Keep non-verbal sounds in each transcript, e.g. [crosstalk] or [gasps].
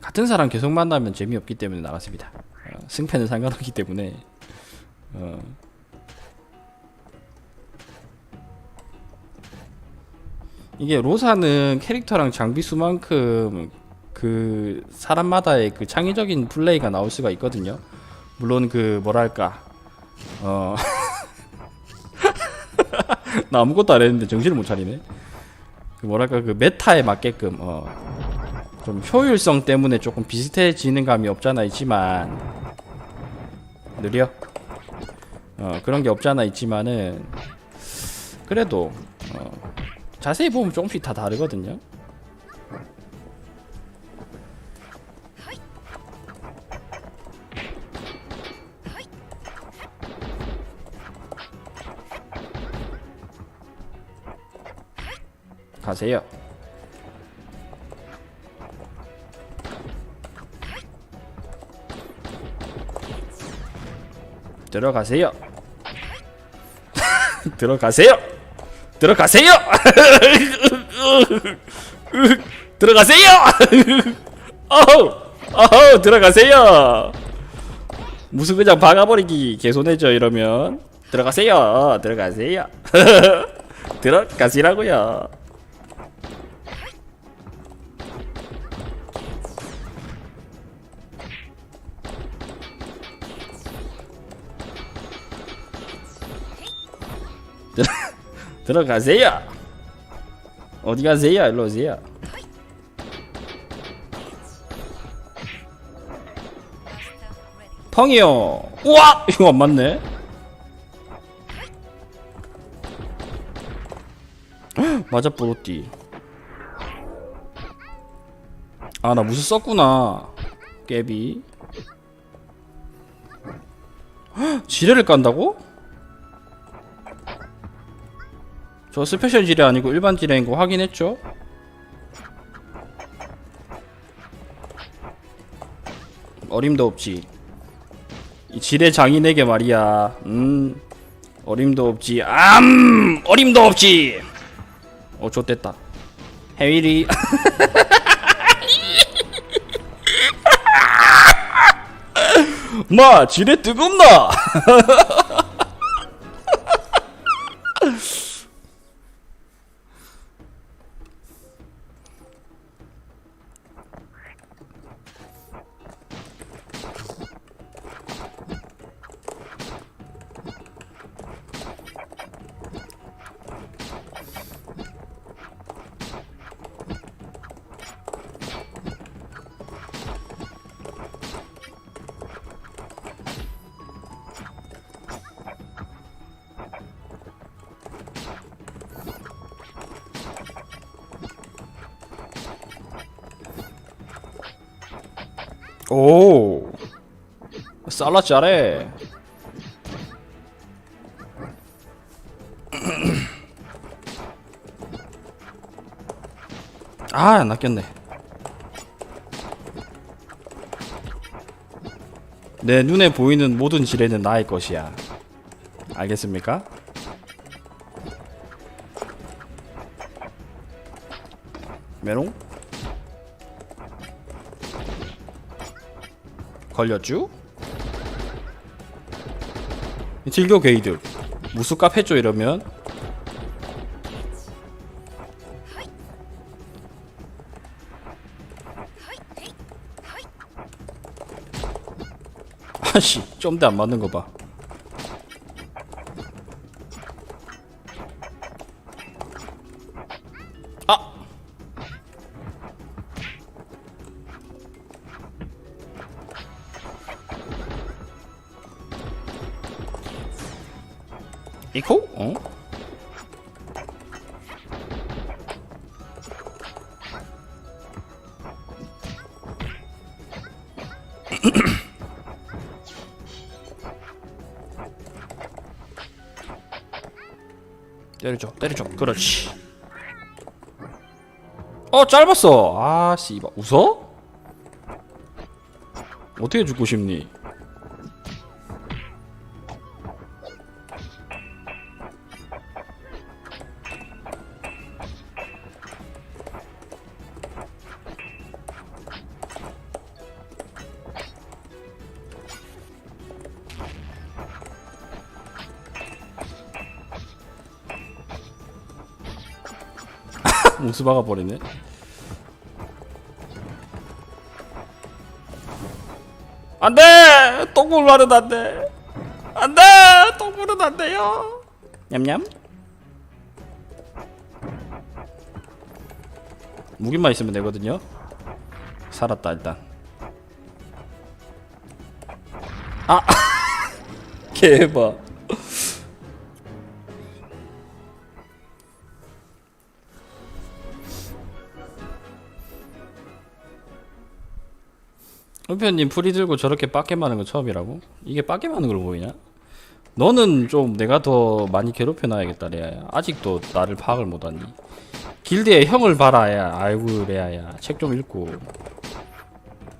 같은 사람 계속 만나면 재미없기 때문에 나갔습니다. 어, 승패는 상관없기 때문에 어. 이게 로사는 캐릭터랑 장비 수만큼 그 사람마다의 그 창의적인 플레이가 나올 수가 있거든요. 물론 그 뭐랄까 어. [laughs] 나 아무것도 안 했는데 정신을 못 차리네. 그 뭐랄까 그 메타에 맞게끔 어. 좀 효율성 때문에 조금 비슷해지는 감이 없잖아 있지만 느려. 어 그런 게 없잖아 있지만은 그래도 어, 자세히 보면 조금씩 다 다르거든요. 가세요. [laughs] 들어가세요. 들어가세요. [laughs] 들어가세요. 들어가세요. [laughs] 어우, 어우, 들어가세요. 무슨 그냥 박아버리기 개손해죠 이러면 들어가세요. 들어가세요. 들어가시라고요. 들어가세요. 어디 가세요? 일로 오세요. 펑이요. 우와, 이거 안 맞네. 헉, [gasps] 맞아 뿌로띠. 아, 나 무슨 썼구나. 깨비. 헉, [gasps] 지뢰를 깐다고? 저 스페셜 지뢰 아니고 일반 지뢰인 거 확인했죠? 어림도 없지. 이 지뢰 장인에게 말이야. 음, 어림도 없지. 암, 어림도 없지. 어, 좋됐다. 해윌이. [laughs] 마, 지뢰 뜨겁나? [laughs] 오, 살라 잘해. 아, 낚였네. 내 눈에 보이는 모든 지뢰는 나의 것이야. 알겠습니까? 메롱? 걸렸쥬? 질교 게이드. 무수값 해줘 이러면. 아씨 좀 더 안 맞는 거봐 이코? 어? 때려줘 때려줘 그렇지 어 짧았어 아 씨발 웃어? 어떻게 죽고 싶니? 뭉스 박아버리네. 안돼! 똥물 말은 안돼. 안돼! 똥물은 안돼요. 냠냠. 무기만 있으면 되거든요. 살았다 일단. 아! [laughs] 개봐 은표님 풀이 들고 저렇게 빡게 마는 거 처음이라고? 이게 빡게 마는 걸로 보이냐? 너는 좀 내가 더 많이 괴롭혀 놔야겠다 레아야 아직도 나를 파악을 못하니 길드에 형을 봐라 야 아이고 레아야 책 좀 읽고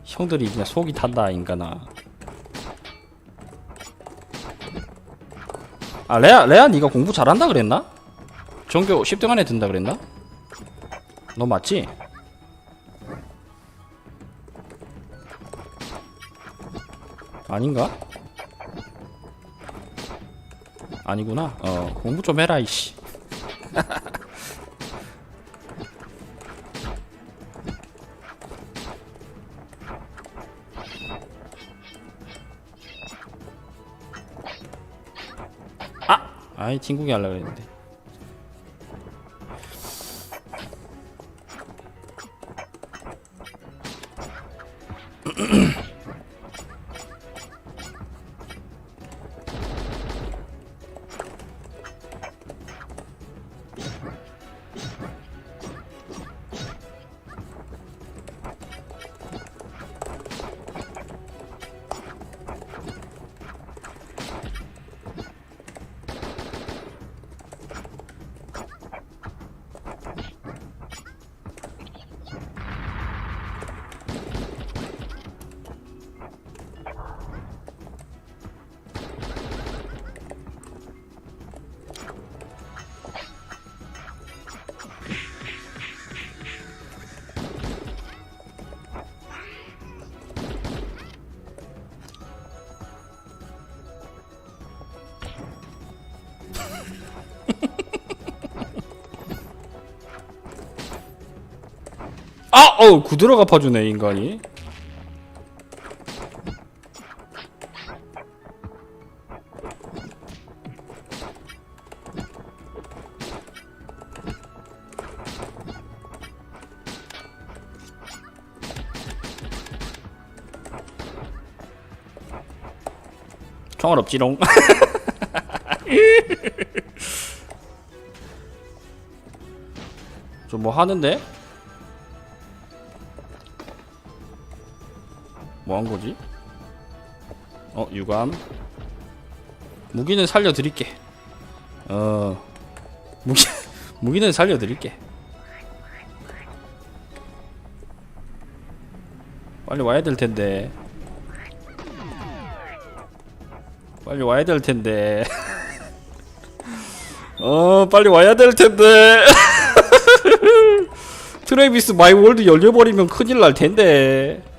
형들이 그냥 속이 탄다 인간아 아 레아 레아 네가 공부 잘한다 그랬나? 전교 10등 안에 든다 그랬나? 너 맞지? 아닌가? 아니구나. 어, 공부 좀 해라, 이씨. [laughs] 아! 아이, 친구기 하려고 했는데. 아! 어, 구드러가 파주네, 인간이. 총알 없지롱. [laughs] 저 뭐 하는데? 뭐 한 거지? 어, 유감. 무기는 살려드릴게. 어, 무기, [laughs] 무기는 살려드릴게. 빨리 와야 될 텐데. 빨리 와야 될 텐데. [laughs] 어, 빨리 와야 될 텐데. [laughs] 트레이비스 마이 월드 열려버리면 큰일 날 텐데.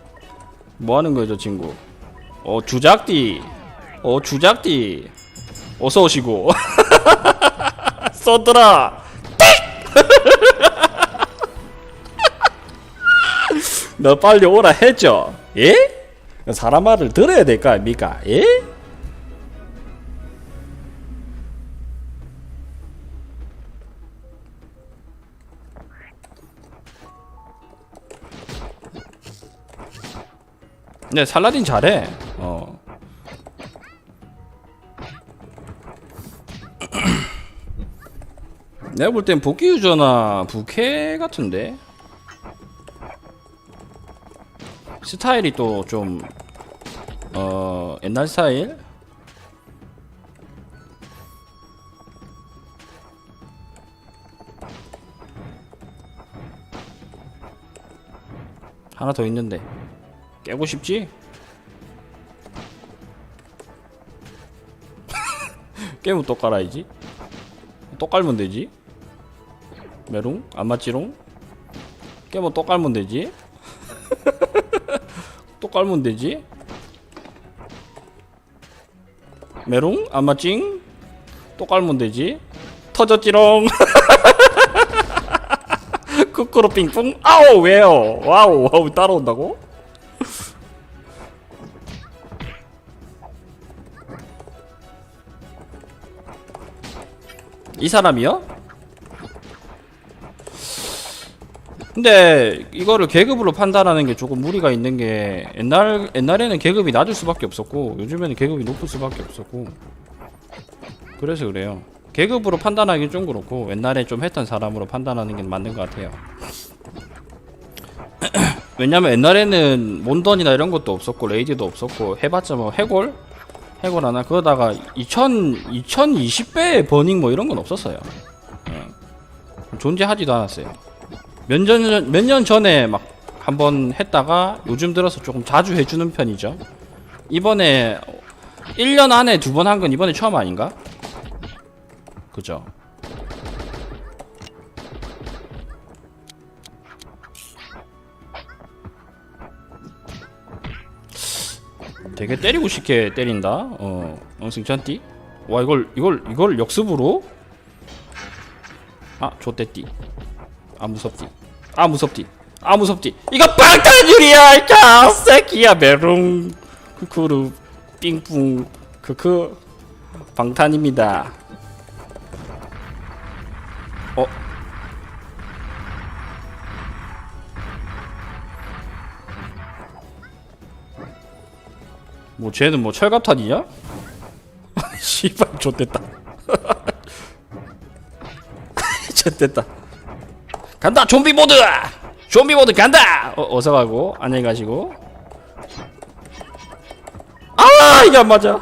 뭐 하는 거예요, 저 친구? 어, 주작띠. 어, 주작띠. 어서 오시고. [laughs] 쏘더라. [laughs] 너 빨리 오라 했죠? 예? 사람 말을 들어야 될 거 아닙니까? 예? 네, 살라딘 잘해. 어. [clears throat] 내가 볼 땐 복귀 유저나 부캐 같은데. 스타일이 또 좀 어, 옛날 스타일? 하나 더 있는데. 깨고 싶지? [laughs] 깨면 또 깔아야지 또 깔면 되지 메롱? 안 맞지롱? 깨면 또 깔면 되지 [laughs] 또 깔면 되지 메롱? 안 맞징? 또 깔면 되지 터졌지롱 거꾸로 빙뿡 아우 왜요 와우 와우 따라온다고? 이 사람이요? 근데 이거를 계급으로 판단하는 게 조금 무리가 있는 게 옛날 옛날에는 계급이 낮을 수밖에 없었고 요즘에는 계급이 높을 수밖에 없었고 그래서 그래요. 계급으로 판단하기 좀 그렇고 옛날에 좀 했던 사람으로 판단하는 게 맞는 것 같아요. [clears throat] 왜냐면 옛날에는 몬던이나 이런 것도 없었고 레이디도 없었고 해봤자 뭐 해골 해골 하나 그러다가 2000 2020배의 버닝 뭐 이런 건 없었어요. 예. 존재하지도 않았어요. 몇 년 몇 년 전에 막 한번 했다가 요즘 들어서 조금 자주 해주는 편이죠. 이번에 1년 안에 두 번 한 건 이번에 처음 아닌가? 그죠? 되게 때리고 싶게 때린다. 어, 어 승찬띠. 와 이걸 이걸 이걸 역습으로? 아, 좋대띠. 아 무섭디. 아 무섭디. 아 무섭디. 이거 방탄유리야, 이 새끼야 메롱 쿠쿠루 삥뿡 크크 방탄입니다. 어? 뭐 쟤는 뭐 철갑탄이냐? [laughs] 씨발 좋댔다. 좋댔다. [laughs] 간다 좀비 모드 좀비 모드 간다 어, 어서 가고 안녕히 가시고 아 이게 안 맞아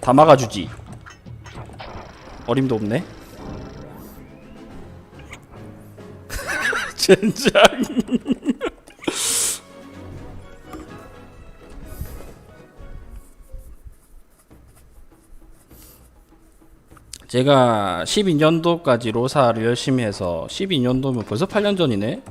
다 막아주지 어림도 없네 젠장 [laughs] 제가 12년도까지 로사를 열심히 해서 12년도면 벌써 8년 전이네.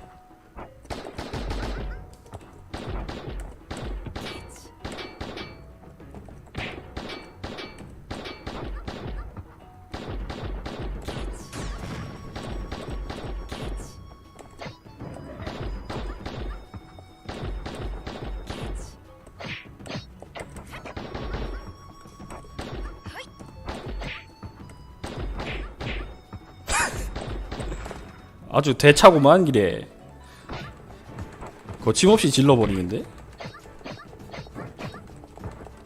아주 대차고만 길에. 거침없이 질러버리는데?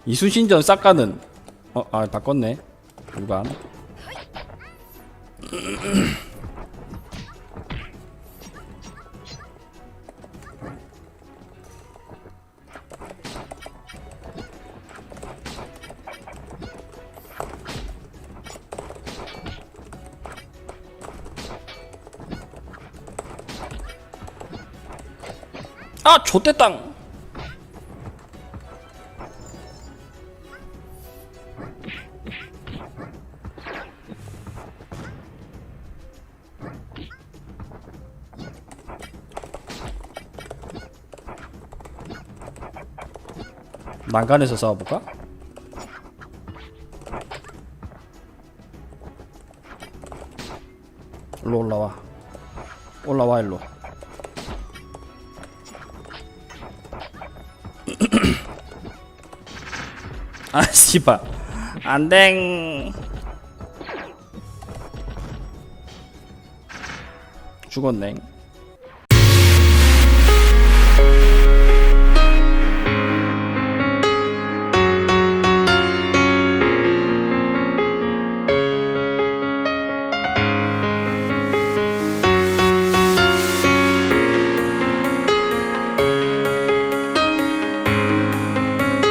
이순신전 싹 가는. 어, 아 바꿨네. 일반 아 좆대땅 난간에서 싸워볼까? 일로 올라와. 올라와 일로 아 씨발. 안댕. 죽었네